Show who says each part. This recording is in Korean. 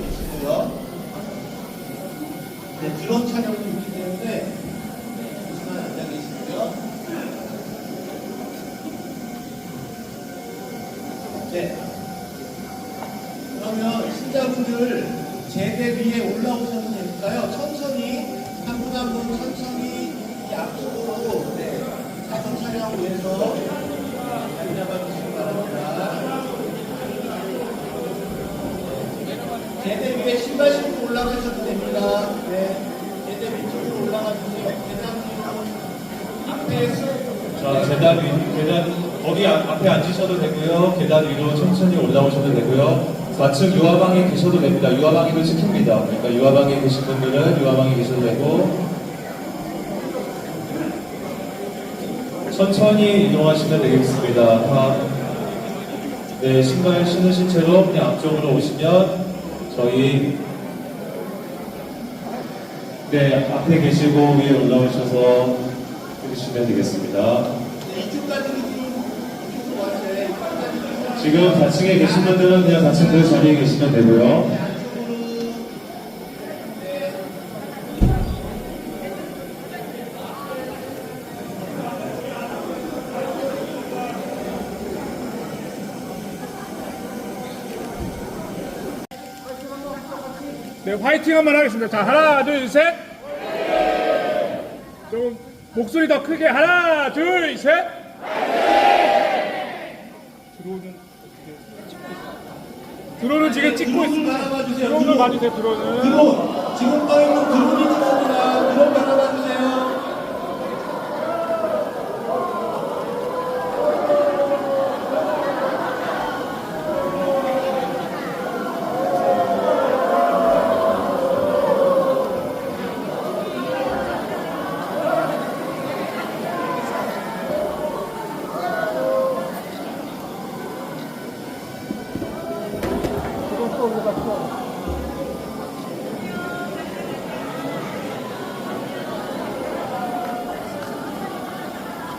Speaker 1: 계시고요. 네, 드론 촬영도 있기 때문에 잠시만 앉아 계시고요. 네. 그러면 신자분들 제대 위에 올라오셔도 되니까요. 천천히 한 분 한분 천천히 이 앞쪽으로 네, 사진 촬영 위해서 자리 잡아주시기 바랍니다. 제대 위에 신발 신고 올라가셔도 됩니다. 네. 제대 위쪽으로 올라가 주세요. 대장님 앞에
Speaker 2: 자, 계단 위, 계단, 거기 앞- 앞에 앉으셔도 되고요. 계단 위로 천천히 올라오셔도 되고요. 좌측 유화방에 계셔도 됩니다. 유화방에도 찍힙니다. 그러니까 유화방에 계신 분들은 유화방에 계셔도 되고, 천천히 이동하시면 되겠습니다. 다, 네, 신발 신으신 채로 그냥 앞쪽으로 오시면 저희 네, 앞에 계시고 위에 올라오셔서 해주시면 되겠습니다.
Speaker 1: 네,
Speaker 2: 지금 4층에 계신 분들은 그냥 4층 그 자리에 계시면 되고요.
Speaker 1: 네, 안쪽으로 네.
Speaker 3: 네, 화이팅 한번 하겠습니다. 자, 하나, 둘, 셋. 좀 목소리 더 크게 하나, 둘, 셋. 있어요? 드론은 지금 찍고 있습니다. 드론을 봐주세요. 드론
Speaker 1: 지금
Speaker 3: 드론 또 올라갔어.